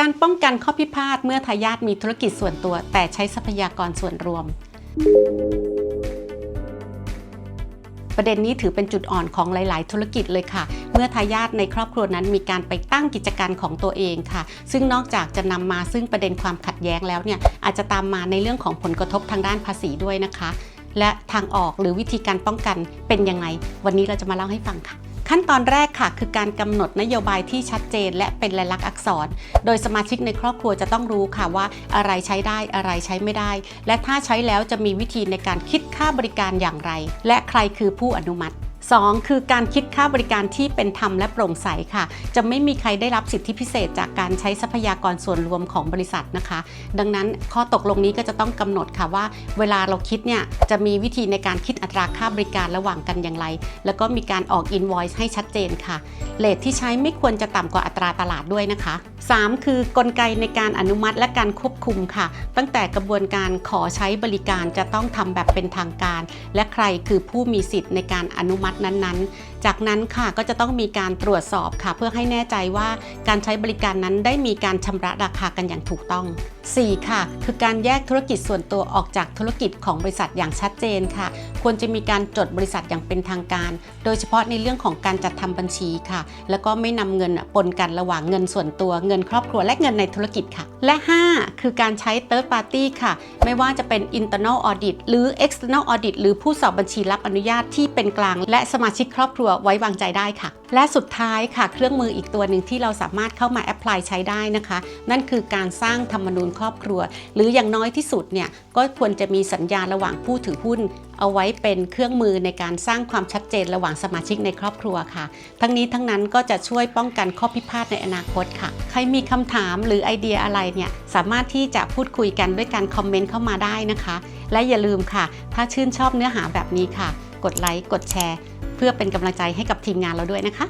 การป้องกันข้อพิพาทเมื่อทายาทมีธุรกิจส่วนตัว แต่ใช้ทรัพยากรส่วนรวม ประเด็นนี้ถือเป็นจุดอ่อนของหลาย ๆ ธุรกิจเลยค่ะ เมื่อทายาทในครอบครัวนั้นมีการไปตั้งกิจการของตัวเองค่ะ ซึ่งนอกจากจะนำมาซึ่งประเด็นความขัดแย้งแล้วเนี่ยอาจจะตามมาในเรื่องของผลกระทบทางด้านภาษีด้วยนะคะ และทางออกหรือวิธีการป้องกันเป็นยังไง วันนี้เราจะมาเล่าให้ฟังค่ะ ขั้นตอนแรกค่ะ คือการกำหนดนโยบายที่ชัดเจน และเป็นลายลักษณ์อักษร โดยสมาชิกในครอบครัวจะต้องรู้ค่ะว่าอะไรใช้ได้อะไรใช้ไม่ได้ และถ้าใช้แล้วจะมีวิธีในการคิดค่าบริการอย่างไร และใครคือผู้อนุมัติ 2. คือการคิดค่าบริการที่เป็นธรรมและโปร่งใสค่ะ จะไม่มีใครได้รับสิทธิพิเศษจากการใช้ทรัพยากรส่วนรวมของบริษัทนะคะ ดังนั้นข้อตกลงนี้ก็จะต้องกำหนดค่ะว่า เวลาเราคิดเนี่ยจะมีวิธีในการคิดอัตราค่าบริการระหว่างกันอย่างไร แล้วก็มีการออก invoice ให้ชัดเจนค่ะเลทที่ใช้ไม่ควรจะต่ำกว่าอัตราตลาดด้วยนะคะ 3. คือกลไกในการอนุมัติและการควบคุมค่ะ ตั้งแต่กระบวนการขอใช้บริการจะต้องทำแบบเป็นทางการ และใครคือผู้มีสิทธิ์ในการอนุมัตินั้นๆ จากนั้นค่ะก็จะต้องมีการตรวจสอบค่ะ เพื่อให้แน่ใจว่าการใช้บริการนั้นได้มีการชำระราคากันอย่างถูกต้อง 4. ค่ะ คือการแยกธุรกิจส่วนตัวออกจากธุรกิจของบริษัทอย่างชัดเจนค่ะ ควรจะมีการจดบริษัทอย่างเป็นทางการ โดยเฉพาะในเรื่องของการจัดทำบัญชีค่ะ แล้วก็ไม่นำเงินปนกันระหว่างเงินส่วนตัวเงินครอบครัวและเงินในธุรกิจค่ะ และ 5 คือการใช้ third party ค่ะ ไม่ว่าจะเป็น internal audit หรือ external audit หรือผู้สอบบัญชีรับอนุญาตที่เป็นกลาง และสมาชิกครอบครัวไว้วางใจได้ค่ะ และสุดท้ายค่ะเครื่องมืออีกตัวหนึ่งที่เราสามารถเข้ามาแอพพลายใช้ได้นะคะ นั่นคือการสร้างธรรมนูญครอบครัว หรืออย่างน้อยที่สุดเนี่ยก็ควรจะมีสัญญาระหว่างผู้ถือหุ้น เอาไว้เป็นเครื่องมือในการสร้างความชัดเจนระหว่างสมาชิกในครอบครัวค่ะ ทั้งนี้ทั้งนั้นก็จะช่วยป้องกันข้อพิพาทในอนาคตค่ะ ใครมีคำถามหรือไอเดียอะไรเนี่ยสามารถที่จะพูดคุยกันด้วยการคอมเมนต์เข้ามาได้นะคะ และอย่าลืมค่ะ ถ้าชื่นชอบเนื้อหาแบบนี้ค่ะ กดไลค์กดแชร์ เพื่อเป็นกำลังใจให้กับทีมงานเราด้วยนะคะ